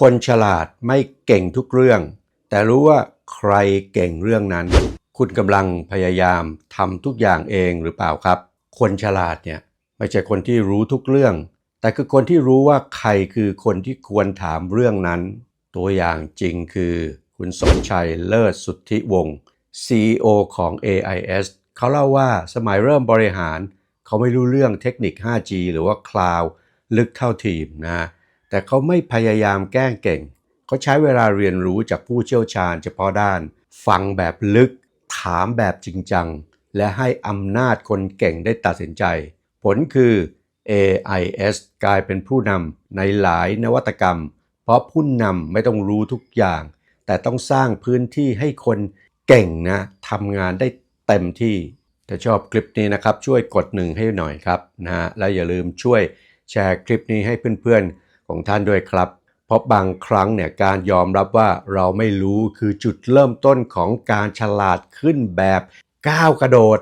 คนฉลาดไม่เก่งทุกเรื่อง แต่รู้ว่าใครเก่งเรื่องนั้น คุณกำลังพยายามทำทุกอย่างเองหรือเปล่าครับ คนฉลาดเนี่ยไม่ใช่คนที่รู้ทุกเรื่อง แต่คือคนที่รู้ว่าใครคือคนที่ควรถามเรื่องนั้น ตัวอย่างจริงคือคุณสมชัยเลิศสุทธิวงศ์ CEO ของ AIS เขาเล่าว่าสมัยเริ่มบริหาร เขาไม่รู้เรื่องเทคนิค 5G หรือว่าคลาวลึกเท่าทีมนะ แต่เขาไม่พยายามแกล้งเก่ง เขาใช้เวลาเรียนรู้จากผู้เชี่ยวชาญเฉพาะด้าน ฟังแบบลึก ถามแบบจริงจัง และให้อำนาจคนเก่งได้ตัดสินใจ ผลคือ AIS กลายเป็นผู้นำในหลายนวัตกรรม เพราะผู้นำไม่ต้องรู้ทุกอย่าง แต่ต้องสร้างพื้นที่ให้คนเก่งนะทำงานได้เต็มที่ ถ้าชอบคลิปนี้นะครับ ช่วยกดหนึ่งให้หน่อยครับนะฮะและอย่าลืมช่วยแชร์คลิปนี้ให้เพื่อนๆ ของท่านด้วยครับ เพราะบางครั้งเนี่ยการยอมรับว่าเราไม่รู้คือจุดเริ่มต้นของการฉลาดขึ้นแบบก้าวกระโดด